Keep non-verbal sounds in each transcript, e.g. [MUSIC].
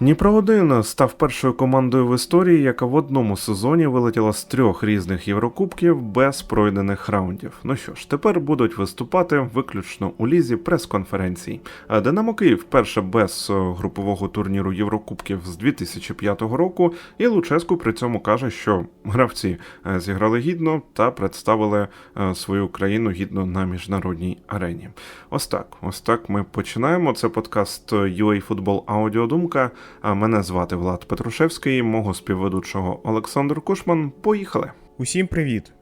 Дніпро 1 став першою командою в історії, яка в одному сезоні вилетіла з трьох різних Єврокубків без пройдених раундів. Ну що ж, тепер будуть виступати виключно у лізі прес-конференцій. А Динамо Київ вперше без е, групового турніру Єврокубків з 2005 року, і Луческу при цьому каже, що гравці е, зіграли гідно та представили е, свою країну гідно на міжнародній арені. Ось так, ось так ми починаємо. Це подкаст UA Футбол Аудіодумка. А мене звати Влад Петрушевський, мого співведучого Олександр Кушман. Поїхали. Усім привіт!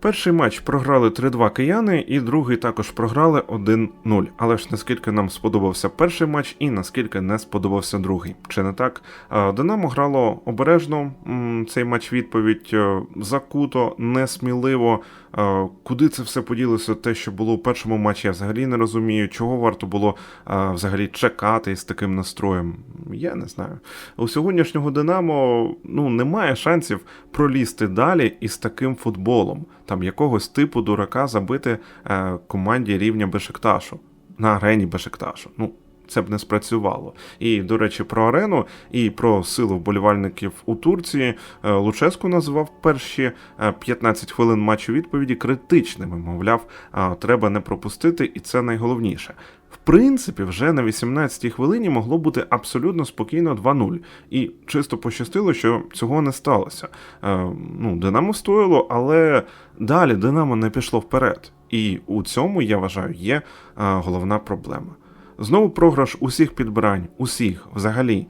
Перший матч програли 3-2 кияни, і другий також програли 1-0. Але ж наскільки нам сподобався перший матч, і наскільки не сподобався другий. Чи не так? Динамо грало обережно. Цей матч відповідь е, закуто, несміливо. Е, Куди це все поділося? Те, що було у першому матчі, я взагалі не розумію. Чого варто було е, взагалі чекати з таким настроєм? Я не знаю. У сьогоднішнього Динамо ну немає шансів пролізти далі із таким футболом, там якогось типу дурака забити е, команді рівня Бешикташу на арені Бешикташу. Ну. Це б не спрацювало. І, до речі, про арену і про силу вболівальників у Турції е, Луческу назвав перші е, 15 хвилин матчу відповіді критичними. Мовляв, треба не пропустити, і це найголовніше. В принципі, вже на 18-й хвилині могло бути абсолютно спокійно 2-0. І чисто пощастило, що цього не сталося. Е, ну, Динамо стоїло, але далі Динамо не пішло вперед. І у цьому, я вважаю, є е, головна проблема. Знову програш усіх підбирань, усіх взагалі.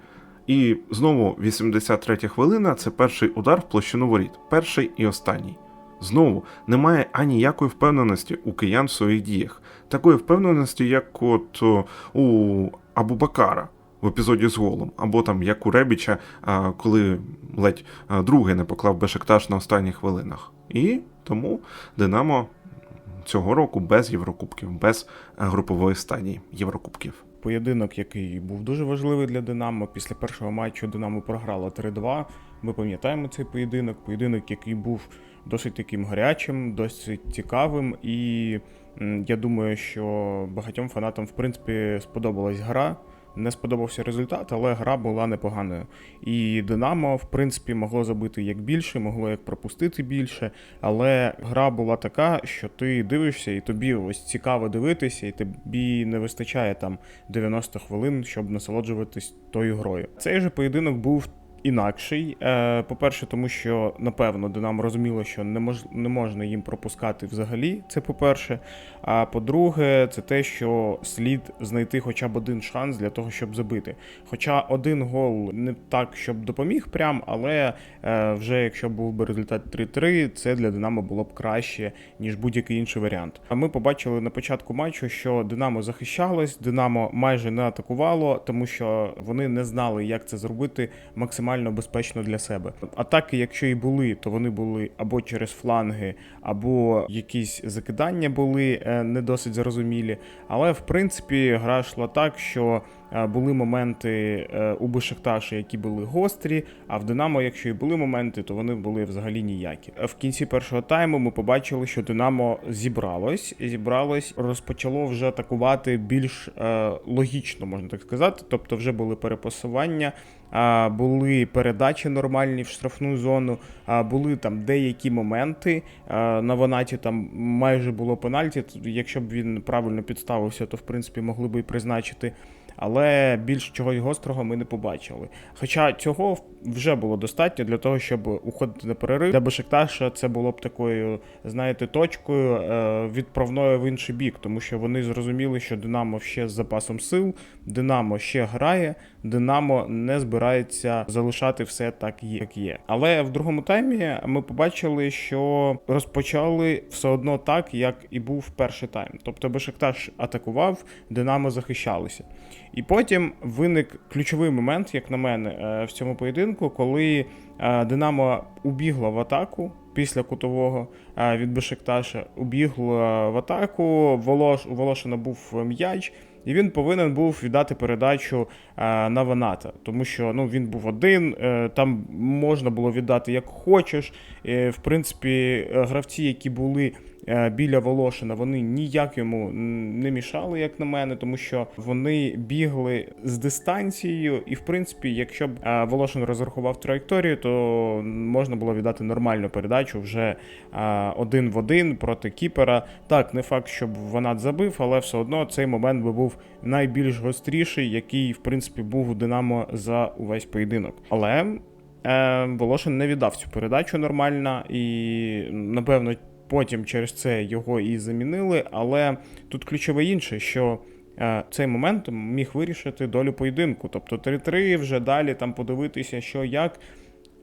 І знову 83 хвилина це перший удар в площину воріт, перший і останній. Знову немає аніякої впевненості у киян в своїх діях, такої впевненості, як от у Абубакара в епізоді з голом, або там як у Ребіча, коли ледь другий не поклав Бешикташ на останніх хвилинах. І тому Динамо цього року без Єврокубків, без е, групової стадії Єврокубків. Поєдинок, який був дуже важливий для Динамо. Після першого матчу Динамо програло 3-2. Ми пам'ятаємо цей поєдинок. Поєдинок, який був досить таким гарячим, досить цікавим. І я думаю, що багатьом фанатам, в принципі, сподобалась гра. Не сподобався результат, але гра була непоганою. І Динамо, в принципі, могло забити як більше, могло як пропустити більше. Але гра була така, що ти дивишся, і тобі ось цікаво дивитися, і тобі не вистачає там 90 хвилин, щоб насолоджуватись тою грою. Цей же поєдинок був. Інакший, Е, по-перше, тому що напевно Динамо розуміло, що не мож... не можна їм пропускати взагалі. Це по-перше. А по-друге, це те, що слід знайти хоча б один шанс для того, щоб забити. Хоча один гол не так, щоб допоміг прям, але е, вже якщо був би результат 3-3, це для Динамо було б краще, ніж будь-який інший варіант. А ми побачили на початку матчу, що Динамо захищалось, Динамо майже не атакувало, тому що вони не знали, як це зробити максимально безпечно для себе. Атаки, якщо і були, то вони були або через фланги, або якісь закидання були е, не досить зрозумілі. Але в принципі гра йшла так, що були моменти е, у Бешикташі, які були гострі. А в Динамо, якщо і були моменти, то вони були взагалі ніякі. В кінці першого тайму ми побачили, що Динамо зібралось, зібралось, розпочало вже атакувати більш е, логічно, можна так сказати. Тобто, вже були перепасування. Були передачі нормальні в штрафну зону, були там деякі моменти. На Ванаті там майже було пенальті. Якщо б він правильно підставився, то в принципі могли б і призначити. Але більш чого й гострого ми не побачили. Хоча цього вже було достатньо для того, щоб уходити на перерив. Для Бешикташа це було б такою, знаєте, точкою е, відправною в інший бік, тому що вони зрозуміли, що Динамо ще з запасом сил, Динамо ще грає, Динамо не збирається залишати все так, як є. Але в другому таймі ми побачили, що розпочали все одно так, як і був перший тайм. Тобто Бешикташ атакував, Динамо захищалося. І потім виник ключовий момент, як на мене, е, в цьому поєдинку, коли е, Динамо убігло в атаку після кутового е, від Бешикташа, убігло в атаку. Волош, у Волошина був м'яч. І він повинен був віддати передачу е, на Ваната, тому що ну він був один. Е, там можна було віддати як хочеш. Е, в принципі, е, гравці, які були е, біля Волошина, вони ніяк йому не мішали, як на мене, тому що вони бігли з дистанцією, і в принципі, якщо б е, Волошин розрахував траєкторію, то можна було віддати нормальну передачу вже е, один в один проти Кіпера. Так, не факт, щоб Ванат забив, але все одно цей момент би був найбільш гостріший, який в принципі був у Динамо за увесь поєдинок. Але е, Волошин не віддав цю передачу нормально, і напевно потім через це його і замінили. Але тут ключове інше, що е, цей момент міг вирішити долю поєдинку. Тобто 3-3 вже далі там подивитися, що як.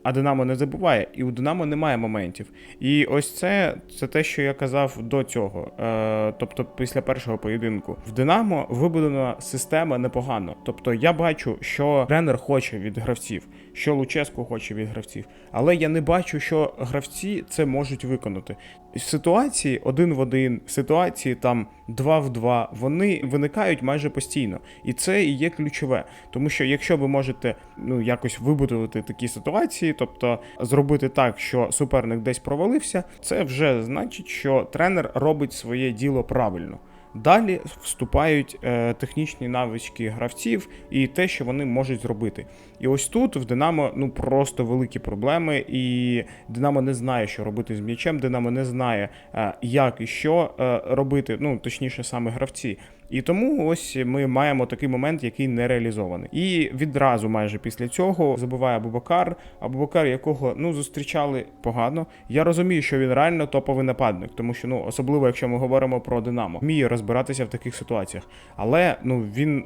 А Динамо не забуває, і у Динамо немає моментів. І ось це, це те, що я казав до цього. Е, тобто, після першого поєдинку в Динамо вибудована система непогано. Тобто, я бачу, що тренер хоче від гравців, що Луческо хоче від гравців, але я не бачу, що гравці це можуть виконати. Ситуації один в один, ситуації там два в два, вони виникають майже постійно, і це і є ключове. Тому що якщо ви можете ну якось вибудувати такі ситуації, тобто зробити так, що суперник десь провалився, це вже значить, що тренер робить своє діло правильно. Далі вступають е, технічні навички гравців і те, що вони можуть зробити. І ось тут в Динамо ну просто великі проблеми, і Динамо не знає, що робити з м'ячем. Динамо не знає, е, як і що е, робити. Ну точніше, саме гравці. І тому ось ми маємо такий момент, який не реалізований. І відразу, майже після цього, забуває Абубакар. Абубакар, якого ну зустрічали погано. Я розумію, що він реально топовий нападник, тому що ну особливо, якщо ми говоримо про Динамо, вміє розбиратися в таких ситуаціях. Але ну він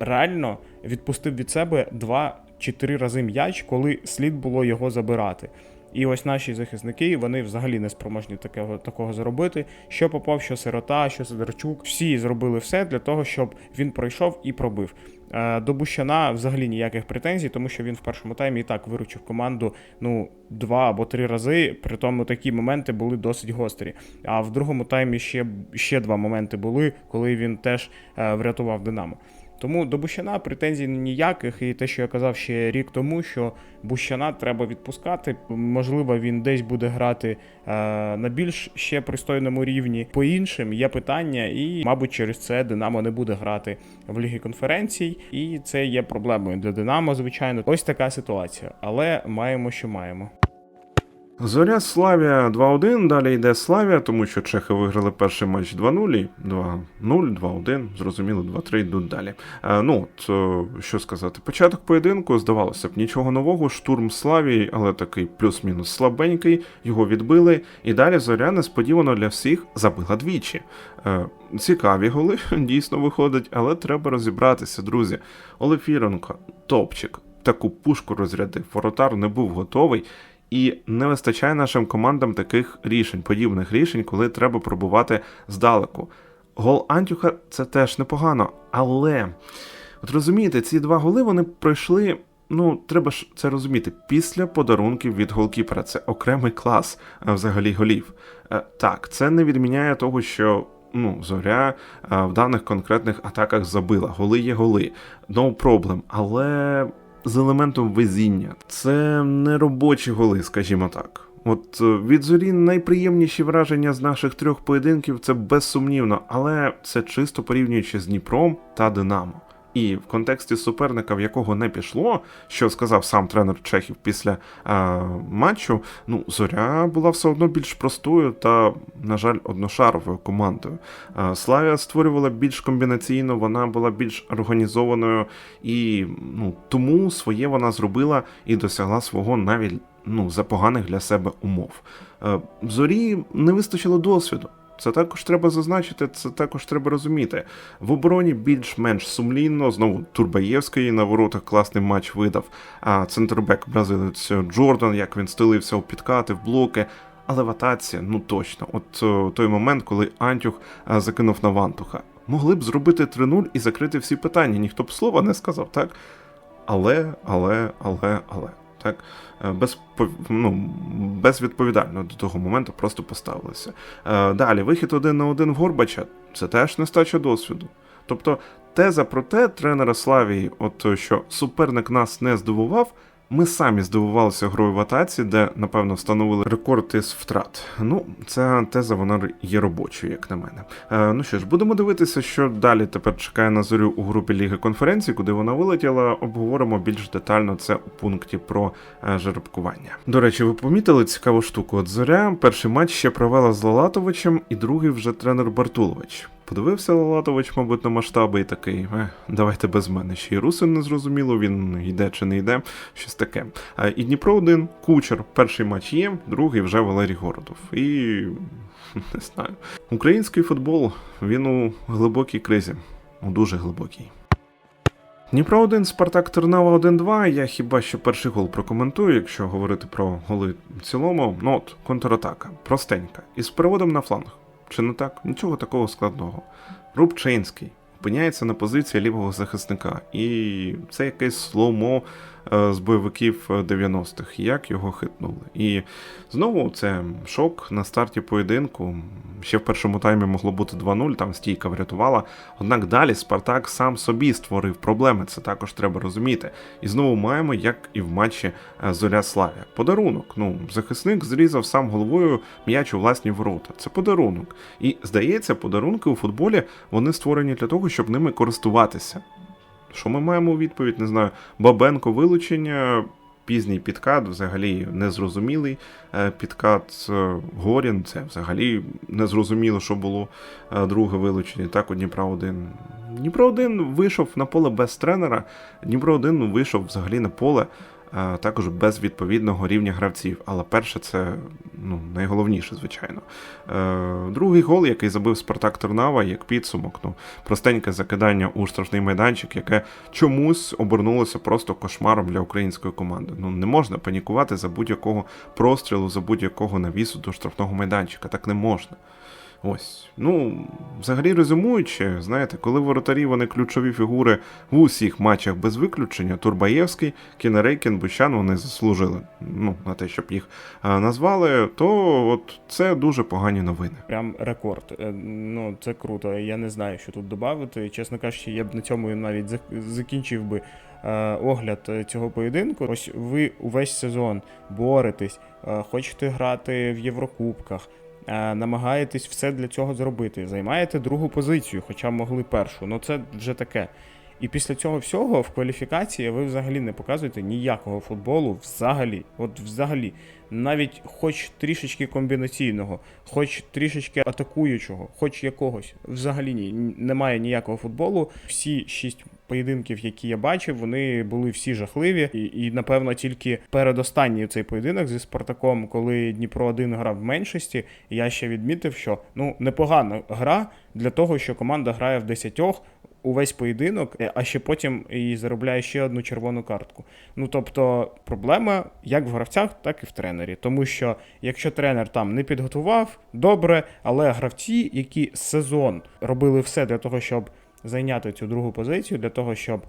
реально відпустив від себе два чи три рази м'яч, коли слід було його забирати. І ось наші захисники вони взагалі не спроможні такого, такого зробити. Що Попов, що Сирота, що Сидорчук, всі зробили все для того, щоб він пройшов і пробив. Е, До Бущана взагалі ніяких претензій, тому що він в першому таймі і так виручив команду ну два або три рази. При тому такі моменти були досить гострі. А в другому таймі ще, ще два моменти були, коли він теж е, врятував Динамо. Тому до Бущана претензій ніяких, і те, що я казав ще рік тому, що Бущана треба відпускати. Можливо, він десь буде грати е, на більш ще пристойному рівні. По іншим є питання, і, мабуть, через це Динамо не буде грати в Лігі конференцій, і це є проблемою для Динамо, звичайно. Ось така ситуація. Але маємо, що маємо. Зоря Славія 2-1, далі йде Славія, тому що чехи виграли перший матч 2-0, 2-0, 2-1, зрозуміло, 2-3 йдуть далі. Е, ну, от, е, що сказати, початок поєдинку, здавалося б, нічого нового, штурм Славії, але такий плюс-мінус слабенький, його відбили, і далі Зоря несподівано для всіх забила двічі. Е, цікаві голи, [LAUGHS] дійсно виходить, але треба розібратися, друзі. Олефіренко, топчик, таку пушку розрядив, воротар не був готовий. І не вистачає нашим командам таких рішень, подібних рішень, коли треба пробувати здалеку. Гол Антюха це теж непогано, але от розумієте, ці два голи вони пройшли. Ну, треба ж це розуміти. Після подарунків від голкіпера це окремий клас взагалі голів. Е, Так, це не відміняє того, що ну, зоря в даних конкретних атаках забила. Голи є голи, no problem. Але з елементом везіння. Це не робочі голи, скажімо так. От е, від зорі найприємніші враження з наших трьох поєдинків це безсумнівно, але це чисто порівнюючи з Дніпром та Динамо. І в контексті суперника, в якого не пішло, що сказав сам тренер Чехів після е, матчу, ну зоря була все одно більш простою та, на жаль, одношаровою командою. Е, Славія створювала більш комбінаційно, вона була більш організованою, і ну, тому своє вона зробила і досягла свого навіть ну, за поганих для себе умов. Е, Зорі не вистачило досвіду. Це також треба зазначити, це також треба розуміти. В обороні більш-менш сумлінно, знову Турбаєвський на воротах класний матч видав, а центрбек бразилець Джордан, як він стилився у підкати, в блоки. Але в атаці, ну точно, от о, той момент, коли Антюх а, закинув на Вантуха. Могли б зробити 3-0 і закрити всі питання, ніхто б слова не сказав, так? Але, але, але, але. Так, Е, без, ну, безвідповідально до того моменту просто поставилися. Е, Далі, вихід один на один в Горбача це теж нестача досвіду. Тобто, теза про те, тренера Славії, от що суперник нас не здивував, Ми самі здивувалися грою в атаці, де напевно встановили рекорд із втрат. Ну, ця теза вона є робочою, як на мене. Е, ну що ж, будемо дивитися, що далі тепер чекає на зорю у групі Ліги конференцій, куди вона вилетіла. Обговоримо більш детально це у пункті про е, жеребкування. До речі, ви помітили цікаву штуку? От зоря перший матч ще провела з Лалатовичем, і другий вже тренер Бартулович. Подивився Лалатович, мабуть, на масштаби і такий, е, давайте без мене. Ще й Русин не зрозуміло, він йде чи не йде, щось таке. А, і Дніпро один, кучер. Перший матч є, другий вже Валерій Городов. І [LAUGHS] не знаю. Український футбол він у глибокій кризі, у дуже глибокій. Дніпро 1, Спартак Тернава 1-2. Я хіба що перший гол прокоментую, якщо говорити про голи в цілому. Ну от, контратака, простенька. Із переводом на фланг. Чи не так? Нічого такого складного. Рубчинський опиняється на позиції лівого захисника. І це якесь слоумо е, з бойовиків е, 90-х. Як його хитнули. І знову це шок на старті поєдинку. Ще в першому таймі могло бути 2-0, там стійка врятувала. Однак далі Спартак сам собі створив проблеми, це також треба розуміти. І знову маємо, як і в матчі е, Зоря Славія. Подарунок. Ну, захисник зрізав сам головою м'яч у власні ворота. Це подарунок. І здається, подарунки у футболі вони створені для того, щоб ними користуватися. Що ми маємо у відповідь? Не знаю. Бабенко вилучення, пізній підкат, взагалі незрозумілий е, підкат. е, Горін, це взагалі незрозуміло, що було е, друге вилучення. Так, у Дніпра 1. Дніпро 1 вийшов на поле без тренера. Дніпро 1 вийшов взагалі на поле. Також без відповідного рівня гравців. Але перше це ну, найголовніше, звичайно. Е, Другий гол, який забив Спартак Тернава, як підсумок. Ну, простеньке закидання у штрафний майданчик, яке чомусь обернулося просто кошмаром для української команди. Ну не можна панікувати за будь-якого прострілу, за будь-якого навісу до штрафного майданчика. Так не можна. Ось. Ну, взагалі резюмуючи, знаєте, коли воротарі вони ключові фігури в усіх матчах без виключення, Турбаєвський, Кінерейкін, Бущан вони заслужили ну, на те, щоб їх а, назвали, то от це дуже погані новини. Прям рекорд. Е, Ну, це круто. Я не знаю, що тут додати. Чесно кажучи, я б на цьому навіть зак- закінчив би е, огляд е, цього поєдинку. Ось ви увесь сезон боретесь, е, хочете грати в Єврокубках. Е, Намагаєтесь все для цього зробити. Займаєте другу позицію, хоча могли першу. Ну це вже таке. І після цього всього в кваліфікації ви взагалі не показуєте ніякого футболу взагалі. От взагалі. Навіть хоч трішечки комбінаційного, хоч трішечки атакуючого, хоч якогось. Взагалі ні, немає ніякого футболу. Всі шість поєдинків, які я бачив, вони були всі жахливі. І, і напевно, тільки передостанній цей поєдинок зі Спартаком, коли Дніпро 1 грав в меншості, я ще відмітив, що ну непогана гра для того, що команда грає в десятьох. Увесь поєдинок, е, а ще потім і заробляє ще одну червону картку. Ну тобто проблема як в гравцях, так і в тренері. Тому що якщо тренер там не підготував, добре, але гравці, які сезон робили все для того, щоб зайняти цю другу позицію, для того, щоб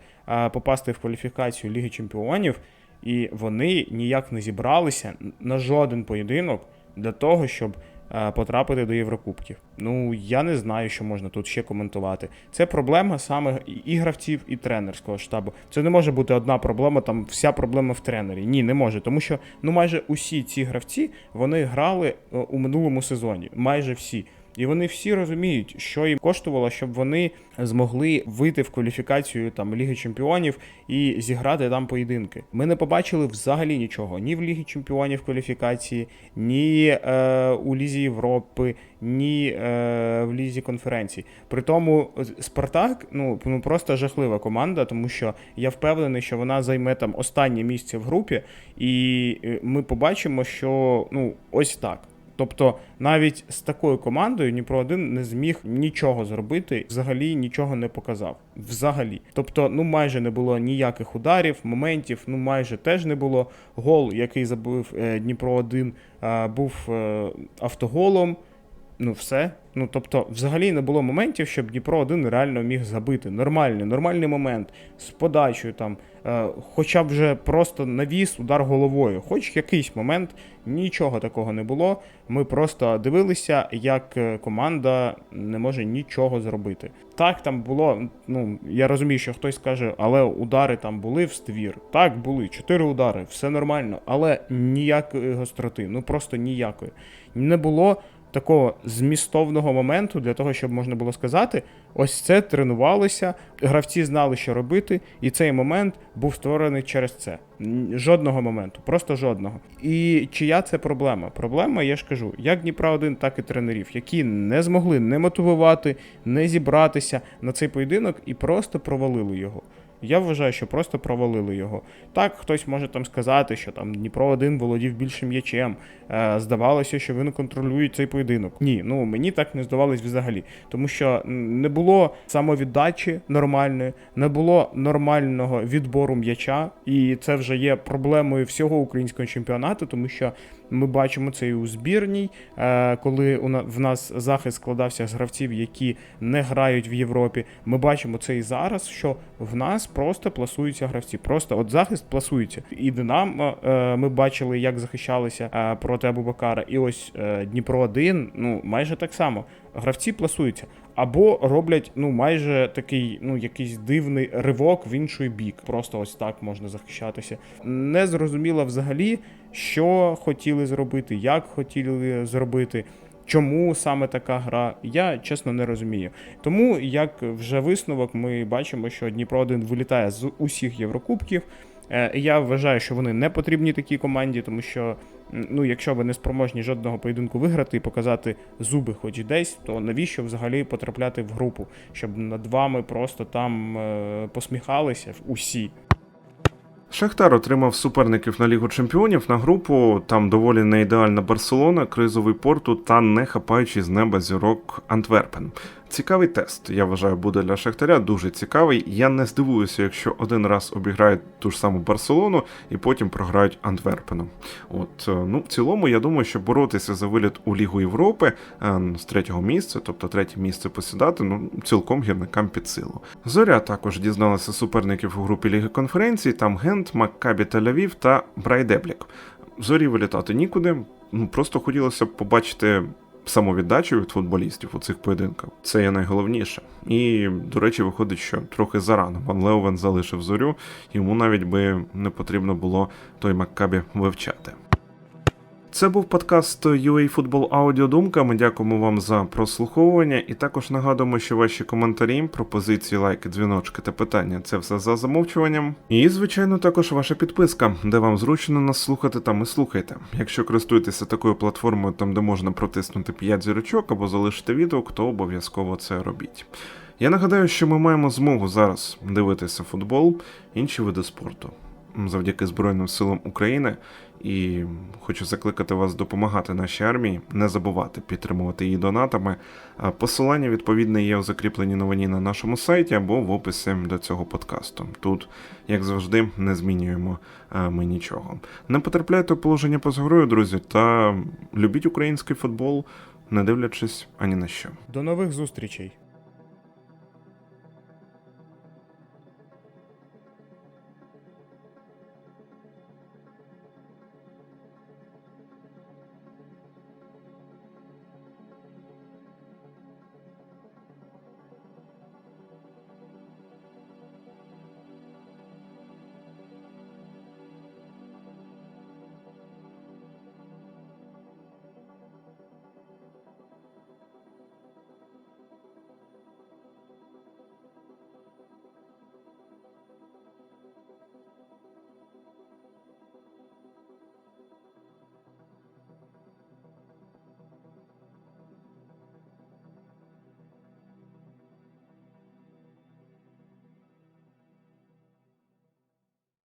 попасти в кваліфікацію Ліги Чемпіонів, і вони ніяк не зібралися на жоден поєдинок для того, щоб потрапити до Єврокубків. Ну я не знаю, що можна тут ще коментувати. Це проблема саме і- і гравців, і тренерського штабу. Це не може бути одна проблема, там вся проблема в тренері. Ні, не може, тому що ну майже усі ці гравці вони грали е, у минулому сезоні, майже всі. І вони всі розуміють, що їм коштувало, щоб вони змогли вийти в кваліфікацію там Ліги Чемпіонів і зіграти там поєдинки. Ми не побачили взагалі нічого ні в Лігі Чемпіонів кваліфікації, ні е, у Лізі Європи, ні е, в Лізі конференцій. При тому Спартак ну, ну просто жахлива команда, тому що я впевнений, що вона займе там останнє місце в групі, і е, ми побачимо, що ну ось так. Тобто навіть з такою командою Дніпро 1 не зміг нічого зробити, взагалі нічого не показав. Взагалі. Тобто, ну майже не було ніяких ударів, моментів, ну майже теж не було. Гол, який забив е, Дніпро 1, е, був е, автоголом. Ну, все. Ну тобто, взагалі не було моментів, щоб Дніпро 1 реально міг забити. Нормальний, нормальний момент з подачею, там, е, хоча б вже просто навіс, удар головою. Хоч якийсь момент, нічого такого не було. Ми просто дивилися, як е, команда не може нічого зробити. Так, там було. Ну я розумію, що хтось скаже, але удари там були в ствір. Так, були чотири удари, все нормально, але ніякої гостроти, ну просто ніякої. Не було такого змістовного моменту для того, щоб можна було сказати, ось це тренувалося, гравці знали, що робити, і цей момент був створений через це. Жодного моменту, просто жодного. І чия це проблема? Проблема, я ж кажу, як Дніпра 1, так і тренерів, які не змогли не мотивувати, не зібратися на цей поєдинок і просто провалили його. Я вважаю, що просто провалили його. Так, хтось може там сказати, що там Дніпро 1 володів більшим м'ячем. Е, здавалося, що вони контролюють цей поєдинок. Ні, ну мені так не здавалось взагалі. Тому що не було самовіддачі нормальної, не було нормального відбору м'яча, і це вже є проблемою всього українського чемпіонату, тому що ми бачимо це і у збірній, е, коли в нас захист складався з гравців, які не грають в Європі. Ми бачимо це і зараз, що в нас просто пласуються гравці. Просто от захист пласується. І Динамо е, ми бачили, як захищалися е, проти Абубакара. І ось Дніпро 1 ну майже так само. Гравці пласуються. Або роблять ну майже такий, ну якийсь дивний ривок в інший бік. Просто ось так можна захищатися. Не зрозуміло взагалі, що хотіли зробити, як хотіли зробити. Чому саме така гра, я чесно не розумію. Тому, як вже висновок, ми бачимо, що Дніпро 1 вилітає з усіх Єврокубків. Е, Я вважаю, що вони не потрібні такій команді, тому що ну, якщо ви не спроможні жодного поєдинку виграти і показати зуби хоч десь, то навіщо взагалі потрапляти в групу, щоб над вами просто там е, посміхалися усі. Шахтар отримав суперників на Лігу Чемпіонів на групу. Там доволі не ідеальна Барселона, кризовий порту та не хапаючи з неба зірок Антверпен. Цікавий тест, я вважаю, буде для Шахтаря дуже цікавий. Я не здивуюся, якщо один раз обіграють ту ж саму Барселону і потім програють Антверпену. От е, ну в цілому, я думаю, що боротися за виліт у Лігу Європи е, з третього місця, тобто третє місце посідати, ну цілком гірникам під силу. Зоря також дізналася суперників у групі Ліги конференцій. Там Гент, Маккабі Тель-Авів та Брайдеблік. Зорі вилітати нікуди. Ну просто хотілося б побачити самовіддачу від футболістів у цих поєдинках. Це є найголовніше. І, до речі, виходить, що трохи зарано. пан Леовен залишив зорю, йому навіть би не потрібно було той Маккабі вивчати. Це був подкаст UA Football Аудіодумка. Ми дякуємо вам за прослуховування і також нагадуємо, що ваші коментарі, пропозиції, лайки, дзвіночки та питання це все за замовчуванням. І, звичайно, також ваша підписка, де вам зручно нас слухати, там і слухайте. Якщо користуєтеся такою платформою, там де можна протиснути 5 зірочок або залишити відео, то обов'язково це робіть. Я нагадаю, що ми маємо змогу зараз дивитися футбол, інші види спорту завдяки Збройним силам України. І хочу закликати вас допомагати нашій армії, не забувати підтримувати її донатами. Посилання відповідне є у закріпленій новині на нашому сайті або в описі до цього подкасту. Тут, як завжди, не змінюємо ми нічого. Не потрапляйте у положення поза грою, друзі, та любіть український футбол, не дивлячись ані на що. До нових зустрічей!